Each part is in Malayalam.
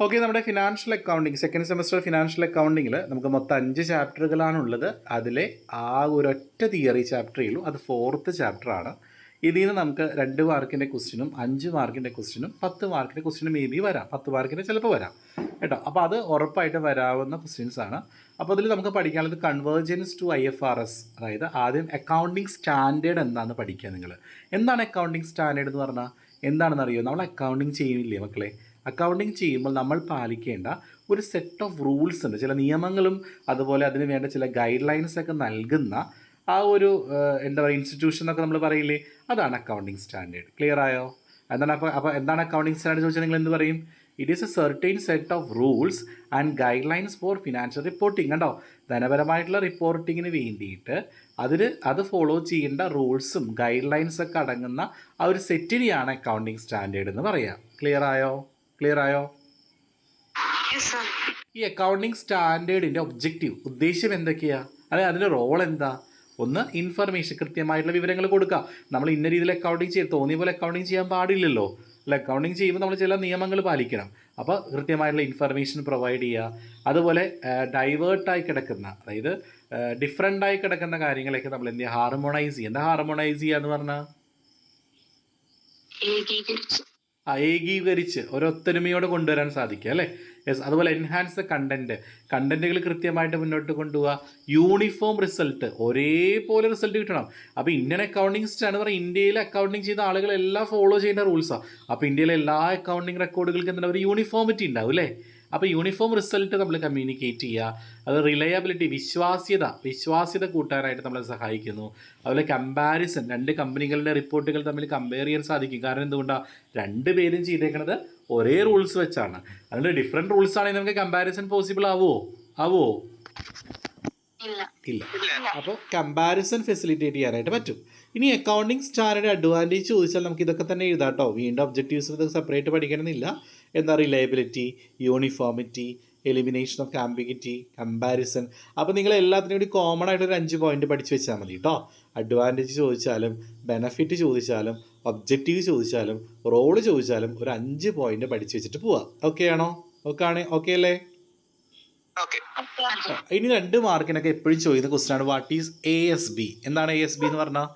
ഓക്കെ നമ്മുടെ financial accounting second semester financial അക്കൗണ്ടിങ്ങിൽ നമുക്ക് മൊത്തം അഞ്ച് ചാപ്റ്ററുകളാണ് ഉള്ളത് അതിലെ ആ ഒരൊറ്റ തിയറി ചാപ്റ്ററേ ഉള്ളൂ. അത് ഫോർത്ത് ചാപ്റ്ററാണ് ഇതിൽ നിന്ന് നമുക്ക് രണ്ട് മാർക്കിന്റെ ക്വസ്റ്റിനും അഞ്ച് മാർക്കിന്റെ ക്വസ്റ്റിനും പത്ത് മാർക്കിന്റെ ക്വസ്റ്റിനും മേ ബി വരാം. പത്ത് മാർക്കിന്റെ ചിലപ്പോൾ വരാം. കേട്ടോ? അപ്പോൾ അത് ഉറപ്പായിട്ട് വരാവുന്ന ക്വസ്റ്റ്യൻസ് ആണ്. അപ്പോൾ അതിൽ നമുക്ക് പഠിക്കാനുള്ളത് convergence to I F R S അതായത് ആദ്യം അക്കൗണ്ടിങ് സ്റ്റാൻഡേർഡ് എന്താണെന്ന് പഠിക്കുക നിങ്ങൾ എന്താണ് അക്കൗണ്ടിങ് സ്റ്റാൻഡേർഡ് എന്ന് പറഞ്ഞാൽ എന്താണെന്ന് അറിയോ നമ്മൾ അക്കൗണ്ടിങ് ചെയ്യുന്നില്ലേ മക്കളെ? അക്കൗണ്ടിങ് ചെയ്യുമ്പോൾ നമ്മൾ പാലിക്കേണ്ട ഒരു സെറ്റ് ഓഫ് റൂൾസ് ഉണ്ട്. ചില നിയമങ്ങളും അതുപോലെ അതിന് വേണ്ട ചില ഗൈഡ് ലൈൻസ് ഒക്കെ നൽകുന്ന ആ ഒരു എന്താ പറയുക ഇൻസ്റ്റിറ്റ്യൂഷൻ എന്നൊക്കെ നമ്മൾ പറയില്ലേ? അതാണ് അക്കൗണ്ടിങ് സ്റ്റാൻഡേർഡ് ക്ലിയർ ആയോ? എന്താണ് അപ്പോൾ അപ്പോൾ എന്താണ് അക്കൗണ്ടിങ് സ്റ്റാൻഡേർഡ് ചോദിച്ചാൽ നിങ്ങൾ എന്ത് പറയും? It is a certain set of rules and guidelines for financial reporting കണ്ടോ? ധനപരമായിട്ടുള്ള റിപ്പോർട്ടിങ്ങിന് വേണ്ടിയിട്ട് അതിൽ അത് ഫോളോ ചെയ്യേണ്ട റൂൾസും ഗൈഡ് ലൈൻസ് ഒക്കെ അടങ്ങുന്ന ആ ഒരു സെറ്റിനെയാണ് അക്കൗണ്ടിങ് സ്റ്റാൻഡേർഡ് എന്ന് പറയുക ക്ലിയർ ആയോ? ക്ലിയർ ആയോ. ഈ അക്കൗണ്ടിങ് സ്റ്റാൻഡേർഡിന്റെ ഒബ്ജക്റ്റീവ് ഉദ്ദേശ്യം എന്തൊക്കെയാ? അല്ലെ അതിന്റെ റോൾ എന്താ? ഒന്ന് ഇൻഫർമേഷൻ കൃത്യമായിട്ടുള്ള വിവരങ്ങൾ കൊടുക്കുക നമ്മൾ ഇന്ന രീതിയിൽ അക്കൗണ്ടിങ് ചെയ്ത് തോന്നിയ പോലെ അക്കൗണ്ടിങ് ചെയ്യാൻ പാടില്ലല്ലോ. അല്ല അക്കൗണ്ടിങ് ചെയ്യുമ്പോൾ നമ്മൾ ചില നിയമങ്ങൾ പാലിക്കണം. അപ്പോൾ കൃത്യമായിട്ടുള്ള ഇൻഫർമേഷൻ പ്രൊവൈഡ് ചെയ്യുക. അതുപോലെ ഡൈവേർട്ടായി കിടക്കുന്ന അതായത് ഡിഫറെന്റ് ആയി കിടക്കുന്ന കാര്യങ്ങളൊക്കെ നമ്മൾ എന്ത് ചെയ്യുക? ഹാർമോണൈസ് ചെയ്യുക. എന്താ ഹാർമോണൈസ് ചെയ്യുക എന്ന് പറഞ്ഞാൽ ഏകീകരിച്ച് ഒരൊത്തൊരുമയോടെ കൊണ്ടുവരാൻ സാധിക്കുക അല്ലേ? യെസ് അതുപോലെ എൻഹാൻസ് ദ കണ്ടന്റ് കണ്ടന്റുകൾ കൃത്യമായിട്ട് മുന്നോട്ട് കൊണ്ടുപോവുക. യൂണിഫോം റിസൾട്ട് ഒരേപോലെ റിസൾട്ട് കിട്ടണം. അപ്പോൾ ഇന്ത്യൻ അക്കൗണ്ടിങ് സ്റ്റാൻഡ് പറയുക ഇന്ത്യയിൽ അക്കൗണ്ടിങ് ചെയ്ത ആളുകളെല്ലാം ഫോളോ ചെയ്യുന്ന റൂൾസാണ് അപ്പോൾ ഇന്ത്യയിലെ എല്ലാ അക്കൗണ്ടിങ് റെക്കോർഡുകൾക്കും എന്താ ഒരു യൂണിഫോമിറ്റി ഉണ്ടാവും അല്ലേ? അപ്പോൾ യൂണിഫോം റിസൾട്ട് നമ്മൾ കമ്മ്യൂണിക്കേറ്റ് ചെയ്യുക അത് റിലയബിലിറ്റി വിശ്വാസ്യത വിശ്വാസ്യത കൂട്ടാനായിട്ട് നമ്മളെ സഹായിക്കുന്നു. അതുപോലെ കമ്പാരിസൺ രണ്ട് കമ്പനികളുടെ റിപ്പോർട്ടുകൾ തമ്മിൽ കമ്പയർ ചെയ്യാൻ സാധിക്കും. കാരണം എന്തുകൊണ്ടാണ് രണ്ട് പേരും ചെയ്തേക്കുന്നത് ഒരേ റൂൾസ് വെച്ചാണ്. അതുകൊണ്ട് ഡിഫറെന്റ് റൂൾസ് ആണെങ്കിൽ നമുക്ക് കമ്പാരിസൺ പോസിബിൾ ആവുമോ ആവുമോ ഇല്ല. ഇല്ല. അപ്പോൾ കമ്പാരിസൺ ഫെസിലിറ്റേറ്റ് ചെയ്യാനായിട്ട് പറ്റും. ഇനി അക്കൗണ്ടിങ് സ്റ്റാൻഡേർഡ് അഡ്വാന്റേജ് ചോദിച്ചാൽ നമുക്ക് ഇതൊക്കെ തന്നെ എഴുതാം കേട്ടോ വീണ്ടും ഒബ്ജക്റ്റീവ്സ് ഇതൊക്കെ സെപ്പറേറ്റ് പഠിക്കണമെന്നില്ല. എന്താ reliability uniformity elimination of ambiguity comparison അപ്പോൾ നിങ്ങൾ എല്ലാത്തിനും കൂടി കോമൺ ആയിട്ട് ഒരു അഞ്ച് പോയിന്റ് പഠിച്ചു വെച്ചാൽ മതി കേട്ടോ അഡ്വാന്റേജ് ചോദിച്ചാലും ബെനഫിറ്റ് ചോദിച്ചാലും ഒബ്ജക്റ്റീവ് ചോദിച്ചാലും റോൾ ചോദിച്ചാലും ഒരു അഞ്ച് പോയിന്റ് പഠിച്ചു വെച്ചിട്ട് പോവാം. ഓക്കെ ആണോ? ഓക്കെ ആണ്? ഓക്കെ അല്ലേ? ഇനി രണ്ട് മാർക്കിനൊക്കെ എപ്പോഴും ചോദിക്കുന്ന ക്വസ്റ്റൻ ആണ് what is A S B എന്താണ് എ എസ് ബി എന്ന് പറഞ്ഞാൽ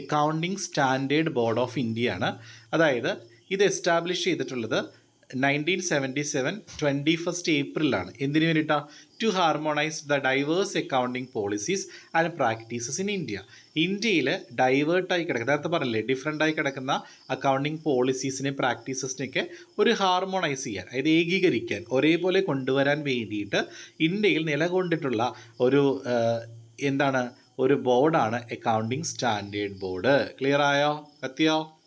accounting standard board of India ആണ്. അതായത് ഇത് എസ്റ്റാബ്ലിഷ് ചെയ്തിട്ടുള്ളത് nineteen seventy seven twenty first ഏപ്രിലാണ് എന്തിനു വേണ്ടിയിട്ടാണ് to harmonise the diverse accounting policies and practices in India ഇന്ത്യയിൽ ഡൈവേർട്ടായി കിടക്കുന്ന നേരത്തെ പറഞ്ഞില്ലേ ഡിഫറെന്റ് ആയി കിടക്കുന്ന അക്കൗണ്ടിങ് പോളിസീസിനെ പ്രാക്ടീസസിനെയൊക്കെ ഒരു ഹാർമോണൈസ് ചെയ്യാൻ അതായത് ഏകീകരിക്കാൻ ഒരേപോലെ കൊണ്ടുവരാൻ വേണ്ടിയിട്ട് ഇന്ത്യയിൽ നിലകൊണ്ടിട്ടുള്ള ഒരു എന്താണ് ഒരു ബോർഡാണ് അക്കൗണ്ടിങ് സ്റ്റാൻഡേർഡ് ബോർഡ് ക്ലിയർ ആയോ? കത്തിയോ? ആ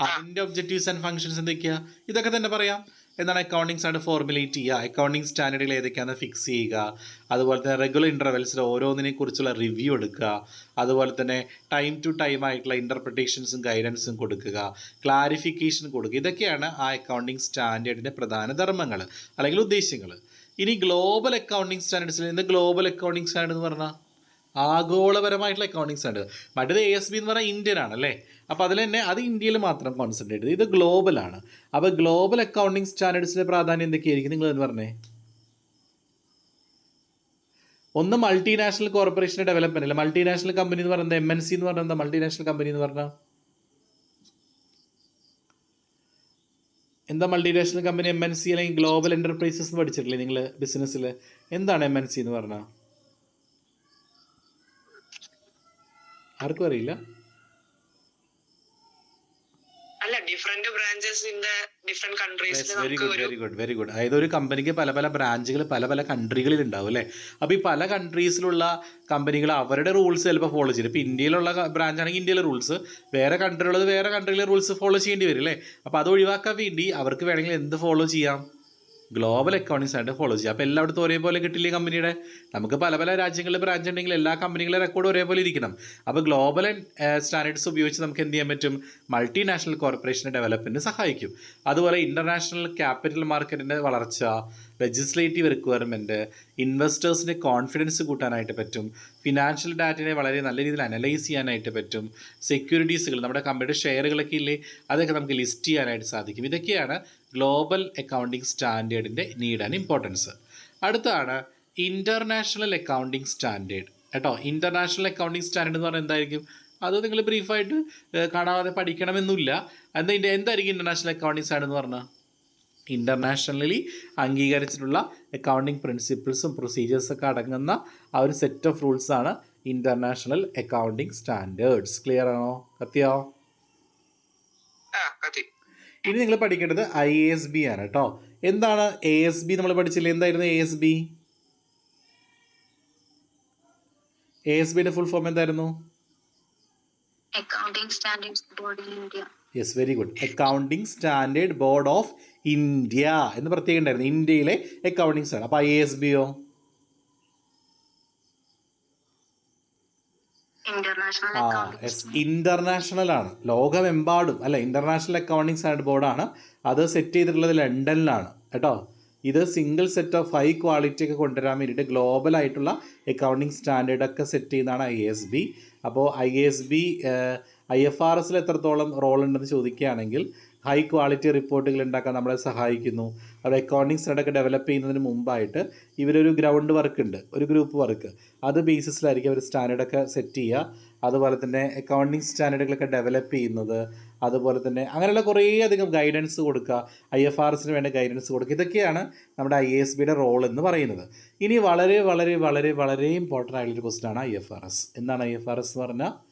അതിന്റെ ഒബ്ജക്റ്റീവ്സ് ആൻഡ് ഫങ്ഷൻസ് എന്തൊക്കെയാ? ഇതൊക്കെ തന്നെ പറയാം. എന്താണ് അക്കൗണ്ടിങ് സ്റ്റാൻഡേർഡ് ഫോർമുലേറ്റ് ചെയ്യുക. അക്കൗണ്ടിങ് സ്റ്റാൻഡേർഡുകൾ ഏതൊക്കെയാണ് ഫിക്സ് ചെയ്യുക. അതുപോലെ തന്നെ റെഗുലർ ഇന്റർവെൽസിൽ ഓരോന്നിനെ കുറിച്ചുള്ള റിവ്യൂ എടുക്കുക. അതുപോലെ തന്നെ ടൈം ടു ടൈം ആയിട്ടുള്ള ഇന്റർപ്രിട്ടേഷൻസും ഗൈഡൻസും കൊടുക്കുക. ക്ലാരിഫിക്കേഷൻ കൊടുക്കുക. ഇതൊക്കെയാണ് ആ അക്കൗണ്ടിങ് സ്റ്റാൻഡേർഡിന്റെ പ്രധാന ധർമ്മങ്ങൾ അല്ലെങ്കിൽ ഉദ്ദേശ്യങ്ങൾ ഇനി ഗ്ലോബൽ അക്കൗണ്ടിങ് സ്റ്റാൻഡേർഡ്സിൽ എന്ത് ഗ്ലോബൽ അക്കൗണ്ടിങ് സ്റ്റാൻഡേർഡ് എന്ന് പറഞ്ഞാൽ ആഗോളപരമായിട്ടുള്ള അക്കൗണ്ടിങ് സ്റ്റാൻഡേർഡ് മറ്റേത് എ എസ് ബി എന്ന് പറഞ്ഞാൽ ഇന്ത്യൻ ആണ് അല്ലേ? അപ്പോൾ അതിൽ തന്നെ അത് ഇന്ത്യയിൽ മാത്രം കോൺസെൻട്രേറ്റ് ചെയ്ത് ഇത് ഗ്ലോബൽ ആണ്. അപ്പോൾ ഗ്ലോബൽ അക്കൗണ്ടിങ് സ്റ്റാൻഡേർഡ്സിന്റെ പ്രാധാന്യം എന്തൊക്കെയായിരിക്കും? നിങ്ങൾ എന്ന് പറഞ്ഞേ. ഒന്ന് മൾട്ടിനാഷണൽ കോർപ്പറേഷന്റെ ഡെവലപ്മെന്റ് അല്ല? മൾട്ടിനാഷണൽ കമ്പനി എന്ന് പറയുന്നത് എം എൻ സി എന്ന് പറയുന്നത് മൾട്ടിനാഷണൽ കമ്പനി എന്ന് പറഞ്ഞാൽ? എന്താ multinational company M N C അല്ലെങ്കിൽ ഗ്ലോബൽ എന്റർപ്രൈസസ് പഠിച്ചിട്ടില്ലേ നിങ്ങൾ ബിസിനസ്സിൽ എന്താണ് എം എൻ സി എന്ന് പറഞ്ഞാൽ? ആർക്കും അറിയില്ല. അല്ല ഡിഫറെന്റ് ബ്രാഞ്ചസിന്റെ different കൺട്രീസിൽ very good very good very good അതായത് ഒരു കമ്പനിക്ക് പല പല ബ്രാഞ്ചുകൾ പല പല കൺട്രികളിൽ ഉണ്ടാവും അല്ലേ? അപ്പോൾ ഈ പല കൺട്രീസിലുള്ള കമ്പനികൾ അവരുടെ റൂൾസ് ചിലപ്പോൾ ഫോളോ ചെയ്യും. ഇപ്പോൾ ഇന്ത്യയിലുള്ള ബ്രാഞ്ച് ആണെങ്കിൽ ഇന്ത്യയിലെ റൂൾസ് വേറെ കൺട്രിയുള്ളത് വേറെ കൺട്രിയിലെ റൂൾസ് ഫോളോ ചെയ്യേണ്ടി വരും അല്ലേ? അപ്പോൾ അത് ഒഴിവാക്കാൻ വേണ്ടി അവർക്ക് വേണമെങ്കിൽ എന്ത് ഫോളോ ചെയ്യാം? ഗ്ലോബൽ അക്കൗണ്ടിങ് സ്റ്റാൻഡേർഡ് ഫോളോ ചെയ്യുക അപ്പോൾ എല്ലായിടത്തും ഒരേപോലെ കിട്ടില്ലേ കമ്പനിയുടെ നമുക്ക് പല പല രാജ്യങ്ങളിൽ ബ്രാഞ്ച് ഉണ്ടെങ്കിൽ എല്ലാ കമ്പനികളുടെ റെക്കോർഡ് ഒരേപോലെ ഇരിക്കണം. അപ്പോൾ ഗ്ലോബൽ സ്റ്റാൻഡേർഡ്സ് ഉപയോഗിച്ച് നമുക്ക് എന്ത് ചെയ്യാൻ പറ്റും? മൾട്ടിനാഷണൽ കോർപ്പറേഷന്റെ ഡെവലപ്മെന്റ് സഹായിക്കും. അതുപോലെ ഇന്റർനാഷണൽ ക്യാപിറ്റൽ മാർക്കറ്റിന്റെ വളർച്ച ലെജിസ്ലേറ്റീവ് റിക്വയർമെന്റ് ഇൻവെസ്റ്റേഴ്സിന്റെ കോൺഫിഡൻസ് കൂട്ടാനായിട്ട് പറ്റും. ഫിനാൻഷ്യൽ ഡാറ്റയെ വളരെ നല്ല രീതിയിൽ അനലൈസ് ചെയ്യാനായിട്ട് പറ്റും. സെക്യൂരിറ്റീസുകൾ നമ്മുടെ കമ്പനിയുടെ ഷെയറുകളൊക്കെ ഇല്ലേ അതൊക്കെ നമുക്ക് ലിസ്റ്റ് ചെയ്യാനായിട്ട് സാധിക്കും. ഇതൊക്കെയാണ് ഗ്ലോബൽ അക്കൗണ്ടിങ് സ്റ്റാൻഡേർഡിന്റെ നീഡ് ആൻഡ് ഇമ്പോർട്ടൻസ് അടുത്താണ് ഇന്റർനാഷണൽ അക്കൗണ്ടിങ് സ്റ്റാൻഡേർഡ് കേട്ടോ ഇന്റർനാഷണൽ അക്കൗണ്ടിങ് സ്റ്റാൻഡേർഡ് എന്ന് പറഞ്ഞാൽ എന്തായിരിക്കും? അത് നിങ്ങൾ ബ്രീഫായിട്ട് കാണാതെ പഠിക്കണമെന്നില്ല. എന്താ എന്തായിരിക്കും ഇന്റർനാഷണൽ അക്കൗണ്ടിങ് സ്റ്റാൻഡേർഡ് എന്ന് പറഞ്ഞാൽ ഇന്റർനാഷണലി അംഗീകരിച്ചിട്ടുള്ള അക്കൗണ്ടിങ് പ്രിൻസിപ്പിൾസും പ്രൊസീജിയേഴ്സൊക്കെ അടങ്ങുന്ന ആ ഒരു സെറ്റ് ഓഫ് റൂൾസാണ് ഇന്റർനാഷണൽ അക്കൗണ്ടിങ് സ്റ്റാൻഡേർഡ്സ് ക്ലിയർ ആണോ? കത്തിയോ ആ കത്തി ഇനി നിങ്ങൾ പഠിക്കേണ്ടത് ഐ എസ് ബി ആണ് കേട്ടോ എന്താണ് എ എസ് ബി നമ്മൾ പഠിച്ചില്ലേ? എന്തായിരുന്നു A S B A S ബിയുടെ ഫുൾ ഫോം എന്തായിരുന്നു? Accounting standard board of India yes very good accounting standard board of India എന്ന് പ്രത്യേകം ഉണ്ടായിരുന്നു. ഇന്ത്യയിലെ അക്കൗണ്ടിങ് സ്റ്റാൻഡേർഡ് അപ്പോൾ ഐ എസ് ബിയോ ഇന്റർനാഷണൽ ആ യെസ് ഇന്റർനാഷണൽ ആണ്. ലോകമെമ്പാടും. അല്ല ഇന്റർനാഷണൽ അക്കൗണ്ടിങ് സ്റ്റാൻഡേർഡ് ബോർഡാണ് അത് സെറ്റ് ചെയ്തിട്ടുള്ളത് ലണ്ടനിലാണ്. കേട്ടോ? ഇത് single set of high quality ഒക്കെ കൊണ്ടുവരാൻ വേണ്ടിയിട്ട് ഗ്ലോബൽ ആയിട്ടുള്ള അക്കൗണ്ടിങ് സ്റ്റാൻഡേർഡ് ഒക്കെ സെറ്റ് ചെയ്യുന്നതാണ് ഐ എസ് ബി അപ്പോൾ I S B I F R എസിൽ എത്രത്തോളം റോൾ ഉണ്ടെന്ന് ചോദിക്കുകയാണെങ്കിൽ ഹൈ ക്വാളിറ്റി റിപ്പോർട്ടുകൾ ഉണ്ടാക്കാൻ നമ്മളെ സഹായിക്കുന്നു. അവിടെ അക്കൗണ്ടിങ് സ്റ്റാൻഡൊക്കെ ഡെവലപ്പ് ചെയ്യുന്നതിന് മുമ്പായിട്ട് ഇവരൊരു ഗ്രൗണ്ട് വർക്ക് ഉണ്ട് ഒരു ഗ്രൂപ്പ് വർക്ക് അത് ബേസിസിലായിരിക്കും അവർ സ്റ്റാൻഡേർഡൊക്കെ സെറ്റ് ചെയ്യുക. അതുപോലെ തന്നെ അക്കൗണ്ടിങ് സ്റ്റാൻഡേർഡുകളൊക്കെ ഡെവലപ്പ് ചെയ്യുന്നത്. അതുപോലെ തന്നെ അങ്ങനെയുള്ള കുറേ അധികം ഗൈഡൻസ് കൊടുക്കുക ഐ എഫ് ആർ എസിന് വേണ്ട ഗൈഡൻസ് കൊടുക്കുക. ഇതൊക്കെയാണ് നമ്മുടെ ഐ എസ് ബിയുടെ റോൾ എന്ന് പറയുന്നത്. ഇനി വളരെ വളരെ വളരെ വളരെ ഇമ്പോർട്ടന്റ് ആയിട്ടുള്ളൊരു ക്വസ്റ്റൻ ആണ് ഐ എഫ് ആർ എസ്. എന്താണ് ഐ എഫ് ആർ എസ് എന്ന് പറഞ്ഞാൽ?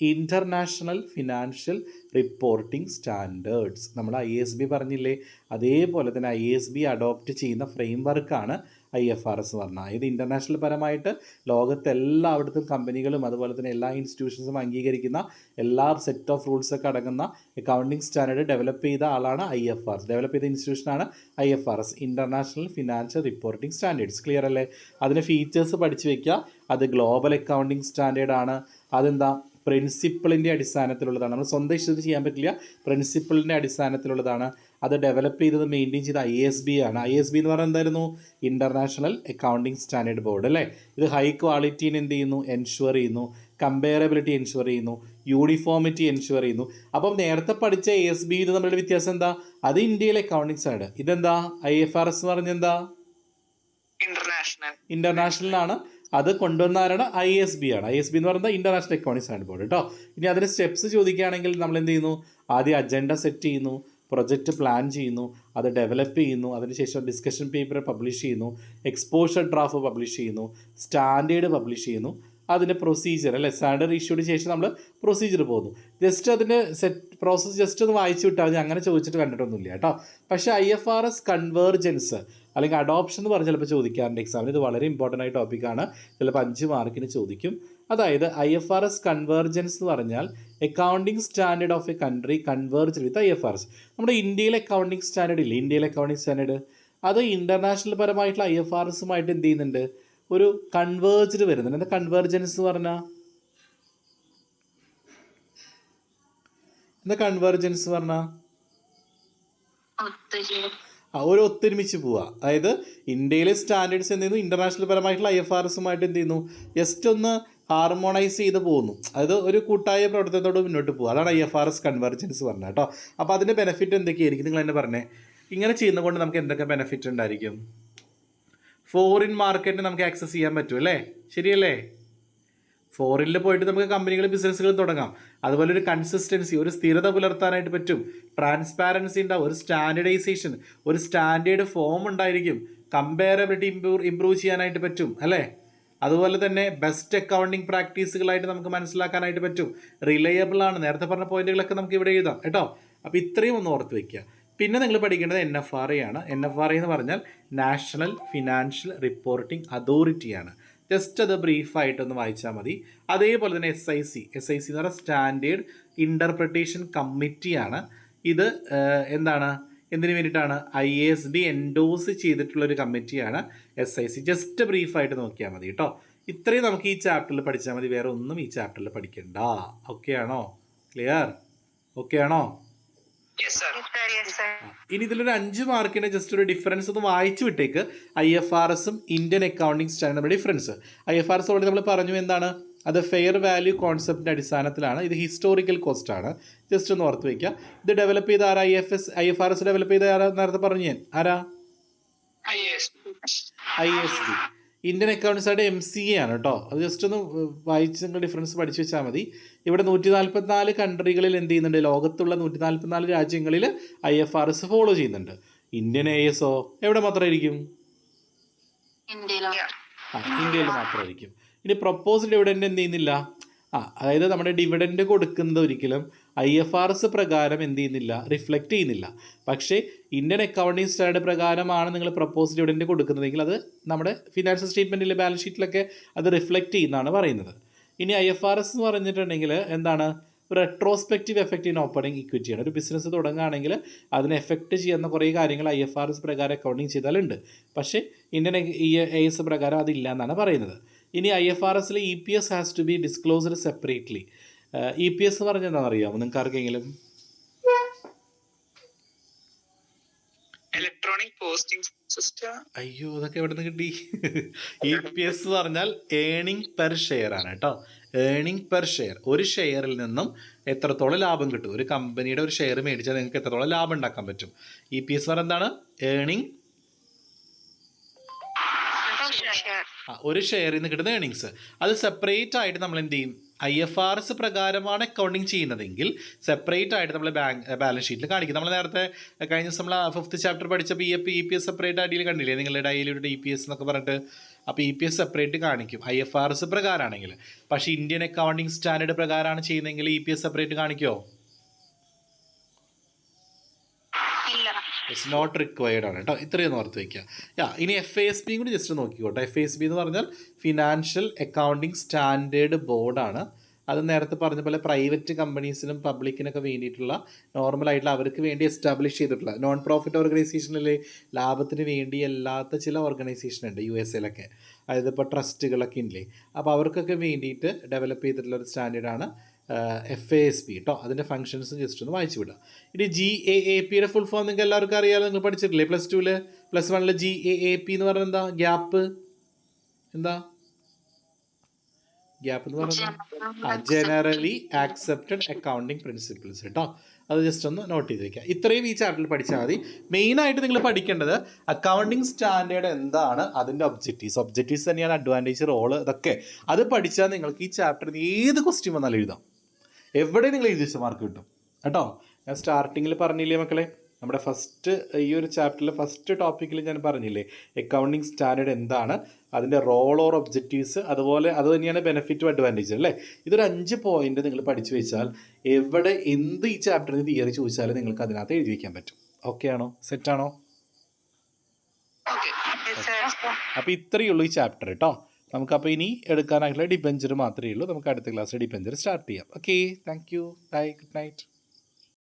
ഇന്റർനാഷണൽ ഫിനാൻഷ്യൽ റിപ്പോർട്ടിംഗ് സ്റ്റാൻഡേർഡ്സ് നമ്മൾ ഐ എസ് ബി പറഞ്ഞില്ലേ? അതേപോലെ തന്നെ ഐ എസ് ബി അഡോപ്റ്റ് ചെയ്യുന്ന ഫ്രെയിം വർക്കാണ് ഐ എഫ് ആർ എസ് എന്ന് പറഞ്ഞാൽ ഇത് ഇന്റർനാഷണൽ പരമായിട്ട് ലോകത്തെ എല്ലായിടത്തും കമ്പനികളും അതുപോലെ തന്നെ എല്ലാ ഇൻസ്റ്റിറ്റ്യൂഷൻസും അംഗീകരിക്കുന്ന എല്ലാ സെറ്റ് ഓഫ് റൂൾസൊക്കെ അടങ്ങുന്ന അക്കൗണ്ടിങ് സ്റ്റാൻഡേർഡ് ഡെവലപ്പ് ചെയ്ത ആളാണ് ഐ എഫ് ആർ ഡെവലപ്പ് ചെയ്ത ഇൻസ്റ്റിറ്റ്യൂഷനാണ് I F R S international financial reporting standards clear അല്ലേ? അതിന്റെ ഫീച്ചേഴ്സ് പഠിച്ചു വയ്ക്കുക അത് ഗ്ലോബൽ അക്കൗണ്ടിങ് സ്റ്റാൻഡേർഡാണ് അതെന്താ? പ്രിൻസിപ്പിളിന്റെ അടിസ്ഥാനത്തിലുള്ളതാണ്. നമ്മൾ സ്വന്തം ഇഷ്ടത്തിൽ ചെയ്യാൻ പറ്റില്ല പ്രിൻസിപ്പിളിന്റെ അടിസ്ഥാനത്തിലുള്ളതാണ്. അത് ഡെവലപ്പ് ചെയ്തത് മെയിന്റെയിൻ ചെയ്ത ഐ എസ് ബി ആണ്. ഐ എസ് ബി എന്ന് പറഞ്ഞാൽ എന്തായിരുന്നു? ഇന്റർനാഷണൽ അക്കൗണ്ടിങ് സ്റ്റാൻഡേർഡ് ബോർഡ് അല്ലേ? ഇത് ഹൈ ക്വാളിറ്റീനെ എന്ത് ചെയ്യുന്നു? എൻഷുവർ ചെയ്യുന്നു. കമ്പയറബിലിറ്റി എൻഷുവർ ചെയ്യുന്നു. യൂണിഫോമിറ്റി എൻഷുവർ ചെയ്യുന്നു. അപ്പം നേരത്തെ പഠിച്ച എ എസ് ബി ഇത് തമ്മിലുള്ള വ്യത്യാസം എന്താ? അത് ഇന്ത്യയിലെ അക്കൗണ്ടിങ് സ്റ്റാൻഡേർഡ് ഇതെന്താ? ഐ എഫ് ആർ എസ് എന്ന് പറഞ്ഞെന്താ ഇന്റർനാഷണൽ ഇന്റർനാഷണൽ ഇന്റർനാഷണലാണ് അത് കൊണ്ടുവന്ന ആരാണ്? ഐ എസ് ബി ആണ്. ഐ എസ് ബി എന്ന് പറയുന്നത് ഇന്റർനാഷണൽ അക്കൗണ്ടിംഗ് സ്റ്റാൻഡേർഡ് ബോർഡ് കേട്ടോ ഇനി അതിന് സ്റ്റെപ്സ് ചോദിക്കുകയാണെങ്കിൽ നമ്മൾ എന്ത് ചെയ്യുന്നു? ആദ്യം അജണ്ട സെറ്റ് ചെയ്യുന്നു പ്രൊജക്റ്റ് പ്ലാൻ ചെയ്യുന്നു അത് ഡെവലപ്പ് ചെയ്യുന്നു അതിനുശേഷം ഡിസ്കഷൻ പേപ്പർ പബ്ലിഷ് ചെയ്യുന്നു എക്സ്പോഷർ ഡ്രാഫ്റ്റ് പബ്ലിഷ് ചെയ്യുന്നു സ്റ്റാൻഡേർഡ് പബ്ലിഷ് ചെയ്യുന്നു. അതിന്റെ പ്രൊസീജിയർ അല്ലെ? സ്റ്റാൻഡേർഡ് ഇഷ്യൂഡ് ശേഷം നമ്മൾ പ്രൊസീജിയർ പോകുന്നു. ജസ്റ്റ് അതിന്റെ സെറ്റ് പ്രോസസ്സ് ജസ്റ്റ് ഒന്ന് വായിച്ചു വിട്ടാൽ മതി. അങ്ങനെ ചോദിച്ചിട്ട് കണ്ടിട്ടൊന്നുമില്ല കേട്ടോ. പക്ഷേ I F R S convergence അല്ലെങ്കിൽ അഡോപ്ഷൻ എന്ന് പറഞ്ഞ് ചിലപ്പോൾ ചോദിക്കാറുണ്ട് എക്സാമിന് ഇത് വളരെ ഇമ്പോർട്ടന്റ് ആയ ടോപ്പിക്കാണ് ചിലപ്പോൾ അഞ്ച് മാർക്കിന് ചോദിക്കും. അതായത് I F R S convergence എന്ന് പറഞ്ഞാൽ accounting standard of a country converge with I F R S നമ്മുടെ ഇന്ത്യയിലെ അക്കൗണ്ടിങ് സ്റ്റാൻഡേർഡ് ഇല്ലേ? ഇന്ത്യയിലെ അക്കൗണ്ടിങ് സ്റ്റാൻഡേർഡ് അത് ഇന്റർനാഷണൽ പരമായിട്ടുള്ള ഐ എഫ് ആർ എസുമായിട്ട് എന്ത് ചെയ്യുന്നുണ്ട്? ഒരു കൺവേർജ്ഡ് വരുന്നുണ്ട്. എന്താ കൺവേർജൻസ് എന്ന് പറഞ്ഞാൽ എന്താ കൺവേർജൻസ് പറഞ്ഞാൽ ഒരു ഒത്തൊരുമിച്ച് പോവുക അതായത് ഇന്ത്യയിലെ സ്റ്റാൻഡേർഡ്സ് എന്ത് ചെയ്യുന്നു? ഇന്റർനാഷണൽ പരമായിട്ടുള്ള ഐ എഫ് ആർ എസുമായിട്ട് എന്ത് ചെയ്യുന്നു? ജസ്റ്റ് ഒന്ന് ഹാർമോണൈസ് ചെയ്ത് പോകുന്നു. അതായത് ഒരു കൂട്ടായ പ്രവർത്തനത്തോട് മുന്നോട്ട് പോകുക അതാണ് I F R S convergence പറഞ്ഞത് കേട്ടോ. അപ്പോൾ അതിന്റെ ബെനിഫിറ്റ് എന്തൊക്കെയായിരിക്കും? നിങ്ങൾ എന്നെ പറഞ്ഞേ. ഇങ്ങനെ ചെയ്യുന്നതുകൊണ്ട് നമുക്ക് എന്തൊക്കെ ബെനിഫിറ്റ് ഉണ്ടായിരിക്കും? ഫോറിൻ മാർക്കറ്റിന് നമുക്ക് ആക്സസ് ചെയ്യാൻ പറ്റും അല്ലേ? ശരിയല്ലേ? ഫോറിനിൽ പോയിട്ട് നമുക്ക് കമ്പനികൾ ബിസിനസ്സുകൾ തുടങ്ങാം. അതുപോലെ ഒരു കൺസിസ്റ്റൻസി ഒരു സ്ഥിരത പുലർത്താനായിട്ട് പറ്റും. ട്രാൻസ്പാരൻസി ഉണ്ടാവും. ഒരു സ്റ്റാൻഡേർഡൈസേഷൻ ഒരു സ്റ്റാൻഡേർഡ് ഫോം ഉണ്ടായിരിക്കും. കമ്പയറബിലിറ്റി ഇമ്പ്രൂവ് ഇമ്പ്രൂവ് ചെയ്യാനായിട്ട് പറ്റും അല്ലേ? അതുപോലെ തന്നെ ബെസ്റ്റ് അക്കൗണ്ടിങ് പ്രാക്ടീസുകളായിട്ട് നമുക്ക് മനസ്സിലാക്കാനായിട്ട് പറ്റും. റിലയബിൾ ആണ്. നേരത്തെ പറഞ്ഞ പോയിന്റുകളൊക്കെ നമുക്ക് ഇവിടെ എഴുതാം കേട്ടോ? അപ്പോൾ ഇത്രയും ഒന്ന് ഓർത്ത് വെക്കുക. പിന്നെ നിങ്ങൾ പഠിക്കേണ്ടത് എൻ എഫ് ആർ ആണ്. എൻ എഫ് ആർ എന്ന് പറഞ്ഞാൽ നാഷണൽ ഫിനാൻഷ്യൽ റിപ്പോർട്ടിംഗ് അതോറിറ്റിയാണ് ജസ്റ്റ് അത് ബ്രീഫായിട്ടൊന്ന് വായിച്ചാൽ മതി. അതേപോലെ തന്നെ S I C S I C എന്ന് പറഞ്ഞാൽ സ്റ്റാൻഡേർഡ് ഇന്റർപ്രിട്ടേഷൻ കമ്മിറ്റിയാണ് ഇത് എന്താണ്? എന്തിനു വേണ്ടിയിട്ടാണ്? I A S B endorse ചെയ്തിട്ടുള്ള ഒരു കമ്മിറ്റിയാണ് എസ് ഐ സി ജസ്റ്റ് ബ്രീഫായിട്ട് നോക്കിയാൽ മതി കേട്ടോ ഇത്രയും നമുക്ക് ഈ ചാപ്റ്ററിൽ പഠിച്ചാൽ മതി. വേറെ ഒന്നും ഈ ചാപ്റ്ററിൽ പഠിക്കണ്ട. ഓക്കെ ആണോ? ക്ലിയർ ഓക്കെ ആണോ? ഇനി ഇതിലൊരു അഞ്ച് മാർക്കിന്റെ ജസ്റ്റ് ഒരു ഡിഫറൻസ് ഒന്ന് വായിച്ചു വിട്ടേക്ക്. ഐ എഫ് ആർ എസും Indian accounting standard difference I F R S already നമ്മൾ പറഞ്ഞു എന്താണ്? അത് ഫെയർ വാല്യൂ കോൺസെപ്റ്റിന്റെ അടിസ്ഥാനത്തിലാണ്. ഇത് ഹിസ്റ്റോറിക്കൽ കോസ്റ്റ് ആണ്. ജസ്റ്റ് ഒന്ന് ഓർത്ത് വയ്ക്കുക ഇത് ഡെവലപ്പ് ചെയ്ത ആരാ? I F S I F R S develop ചെയ്ത ആരാ? നേരത്തെ പറഞ്ഞു ഞാൻ. ആരാ? I S B Indian accounts ആയിട്ട് എം സി എ ആണ് കേട്ടോ അത് ജസ്റ്റ് ഒന്ന് വായിച്ച് നിങ്ങൾ ഡിഫറൻസ് പഠിച്ചു വെച്ചാൽ മതി. ഇവിടെ നൂറ്റി നാൽപ്പത്തിനാല് കൺട്രികളിൽ എന്ത് ചെയ്യുന്നുണ്ട്? ലോകത്തുള്ള നൂറ്റി നാൽപ്പത്തിനാല് രാജ്യങ്ങളിൽ I F R S follow ചെയ്യുന്നുണ്ട്. ഇന്ത്യൻ എ എസ് ഒ എവിടെ മാത്രമായിരിക്കും? ഇന്ത്യയിൽ മാത്രമായിരിക്കും. ഇനി പ്രപ്പോസ്ഡ് എവിടെ എന്ത് ചെയ്യുന്നില്ല? ആ അതായത് നമ്മുടെ ഡിവിഡൻഡ് കൊടുക്കുന്നത് ഒരിക്കലും ഐ എഫ് ആർ എസ് പ്രകാരം എന്ത് ചെയ്യുന്നില്ല റിഫ്ലക്റ്റ് ചെയ്യുന്നില്ല. പക്ഷേ ഇന്ത്യൻ അക്കൗണ്ടിങ് സ്റ്റാൻഡേർഡ് പ്രകാരമാണ് നിങ്ങൾ പ്രപ്പോസ് ഡിവിഡൻഡ് കൊടുക്കുന്നതെങ്കിൽ അത് നമ്മുടെ ഫിനാൻഷ്യൽ സ്റ്റേറ്റ്മെന്റിൽ ബാലൻസ് ഷീറ്റിലൊക്കെ അത് റിഫ്ലക്റ്റ് ചെയ്യുന്നതാണ് പറയുന്നത്. ഇനി ഐ എഫ് ആർ എസ് എന്ന് പറഞ്ഞിട്ടുണ്ടെങ്കിൽ എന്താണ്? ഒരു റെട്രോസ്പെക്റ്റീവ് എഫക്റ്റ് ഇൻ ഓപ്പണിംഗ് ഇക്വിറ്റിയാണ് ഒരു ബിസിനസ് തുടങ്ങുകയാണെങ്കിൽ അതിനെ എഫക്റ്റ് ചെയ്യുന്ന കുറേ കാര്യങ്ങൾ ഐ എഫ് ആർ എസ് പ്രകാരം അക്കൗണ്ടിങ് ചെയ്താലുണ്ട്. പക്ഷേ ഇന്ത്യൻ ഇ എ എസ് പ്രകാരം അതില്ല എന്നാണ് പറയുന്നത്. ഇനി ഐ എഫ് ആർ എസിൽ E P S has to be disclosed separately E P S എന്ന് പറഞ്ഞാൽ എന്താണെന്ന് അറിയാമോ? നിങ്ങൾക്ക് ആർക്കെങ്കിലും? ഇലക്ട്രോണിക് പോസ്റ്റിംഗ് സിസ്റ്റം അയ്യോ അതൊക്കെ എവിടെ നിന്ന് കിട്ടി? ഇ പി എസ് എന്ന് പറഞ്ഞാൽ ഏണിംഗ് പെർ ഷെയർ ആണ് കേട്ടോ. ഏണിംഗ് പെർ ഷെയർ ഒരു ഷെയറിൽ നിന്നും എത്രത്തോളം ലാഭം കിട്ടും? ഒരു കമ്പനിയുടെ ഒരു ഷെയർ മേടിച്ചാൽ നിങ്ങൾക്ക് എത്രത്തോളം ലാഭം ഉണ്ടാക്കാൻ പറ്റും? ഇ പി എസ് പറഞ്ഞാൽ എന്താണ്? ഏണിംഗ് ഒരു ഷെയറിൽ നിന്ന് കിട്ടുന്ന ഏണിങ്സ് അത് സെപ്പറേറ്റ് ആയിട്ട് നമ്മൾ എന്ത് ചെയ്യും? ഐ എഫ് ആർ എസ് പ്രകാരമാണ് അക്കൗണ്ടിങ് ചെയ്യുന്നതെങ്കിൽ സെപ്പറേറ്റ് ആയിട്ട് നമ്മൾ ബാങ്ക് ബാലൻസ് ഷീറ്റിൽ കാണിക്കും. നമ്മൾ നേരത്തെ കഴിഞ്ഞ ദിവസം നമ്മൾ ഫിഫ്ത്ത് ചാപ്റ്റർ പഠിച്ച P F E P S separate ആയിട്ട് കണ്ടില്ലേ? നിങ്ങളുടെ ഡയലിയുടെ ഇ പി എസ് എന്നൊക്കെ പറഞ്ഞിട്ട്. അപ്പോൾ ഇ പി എസ് സെപ്പറേറ്റ് കാണിക്കും. ഐ എഫ് ആർ എസ് പ്രകാരമാണെങ്കിൽ പക്ഷേ ഇന്ത്യൻ അക്കൗണ്ടിങ് സ്റ്റാൻഡേർഡ് പ്രകാരമാണ് ചെയ്യുന്നതെങ്കിൽ ഇ പി എസ് സെപ്പറേറ്റ് കാണിക്കുമോ ഇറ്റ്സ് നോട്ട് റിക്വയർഡ് ആണ് കേട്ടോ. ഇത്രയും ഓർത്ത് വയ്ക്കുക യാ ഇനി എഫ് എസ് ബിയും കൂടി ജസ്റ്റ് നോക്കിക്കോട്ടെ. എഫ് എസ് ബി എന്ന് പറഞ്ഞാൽ ഫിനാൻഷ്യൽ അക്കൗണ്ടിങ് സ്റ്റാൻഡേർഡ് ബോർഡാണ് അത് നേരത്തെ പറഞ്ഞ പോലെ പ്രൈവറ്റ് കമ്പനീസിനും പബ്ലിക്കിനൊക്കെ വേണ്ടിയിട്ടുള്ള നോർമൽ ആയിട്ടുള്ള അവർക്ക് വേണ്ടി എസ്റ്റാബ്ലിഷ് ചെയ്തിട്ടുള്ള നോൺ പ്രോഫിറ്റ് ഓർഗനൈസേഷനിലെ ലാഭത്തിന് വേണ്ടി അല്ലാത്ത ചില ഓർഗനൈസേഷൻ ഉണ്ട് യു എസ് എയിലൊക്കെ അതായത് ഇപ്പോൾ ട്രസ്റ്റുകളൊക്കെ ഇല്ലേ. അപ്പോൾ അവർക്കൊക്കെ വേണ്ടിയിട്ട് ഡെവലപ്പ് ചെയ്തിട്ടുള്ള ഒരു സ്റ്റാൻഡേർഡാണ് എഫ് എ എസ് പി കേട്ടോ അതിന്റെ ഫംഗ്ഷൻസ് ജസ്റ്റ് ഒന്ന് വായിച്ചു വിടാം ഇനി ജി എ എ പിയുടെ ഫുൾ ഫോം നിങ്ങൾക്ക് എല്ലാവർക്കും അറിയാലോ നിങ്ങൾ പഠിച്ചിട്ടില്ലേ? പ്ലസ് ടുവിൽ പ്ലസ് വണ്ണിൽ ജി എ എ പി എന്ന് പറഞ്ഞാൽ എന്താ? ഗ്യാപ്പ് എന്താ? ഗ്യാപ്പ് എന്ന് പറഞ്ഞാൽ ജനറലി ആക്സെപ്റ്റഡ് അക്കൗണ്ടിങ് പ്രിൻസിപ്പിൾസ് കേട്ടോ അത് ജസ്റ്റ് ഒന്ന് നോട്ട് ചെയ്ത് വെക്കുക. ഇത്രയും ഈ ചാപ്റ്ററിൽ പഠിച്ചാൽ മതി. മെയിനായിട്ട് നിങ്ങൾ പഠിക്കേണ്ടത് അക്കൗണ്ടിങ് സ്റ്റാൻഡേർഡ് എന്താണ്? അതിന്റെ ഒബ്ജക്റ്റീവ്സ് ഒബ്ജക്റ്റീവ്സ് തന്നെയാണ് അഡ്വാന്റേജ് റോൾ ഇതൊക്കെ. അത് പഠിച്ചാൽ നിങ്ങൾക്ക് ഈ ചാപ്റ്ററിൽ ഏത് ക്വസ്റ്റ്യൻ വന്നാലും എഴുതാം. എവിടെ നിങ്ങൾ എഴുതി വെച്ച മാർക്ക് കിട്ടും? കേട്ടോ? ഞാൻ സ്റ്റാർട്ടിങ്ങിൽ പറഞ്ഞില്ലേ മക്കളെ? നമ്മുടെ ഫസ്റ്റ് ഈ ഒരു ചാപ്റ്ററിലെ ഫസ്റ്റ് ടോപ്പിക്കിൽ ഞാൻ പറഞ്ഞില്ലേ? അക്കൗണ്ടിങ് സ്റ്റാൻഡേർഡ് എന്താണ്? അതിന്റെ റോൾ ഓർ ഒബ്ജക്റ്റീവ്സ് അതുപോലെ അത് തന്നെയാണ് ബെനിഫിറ്റും അഡ്വാന്റേജ് അല്ലേ? ഇതൊരു അഞ്ച് പോയിന്റ് നിങ്ങൾ പഠിച്ചു വെച്ചാൽ എവിടെ എന്ത് ഈ ചാപ്റ്ററിന് തിയറി ചോദിച്ചാലും നിങ്ങൾക്ക് അതിനകത്ത് എഴുതി വയ്ക്കാൻ പറ്റും. ഓക്കെ ആണോ? സെറ്റാണോ ഓക്കെ അപ്പോൾ ഇത്രയേ ഉള്ളൂ ഈ ചാപ്റ്റർ കേട്ടോ നമുക്കപ്പോൾ ഇനി എടുക്കാനായിട്ടുള്ള ഡിപ്പെഞ്ചർ മാത്രമേ ഉള്ളൂ. നമുക്ക് അടുത്ത ക്ലാസ്സിൽ ഡിപ്പെഞ്ചർ സ്റ്റാർട്ട് ചെയ്യാം. Okay thank you bye good night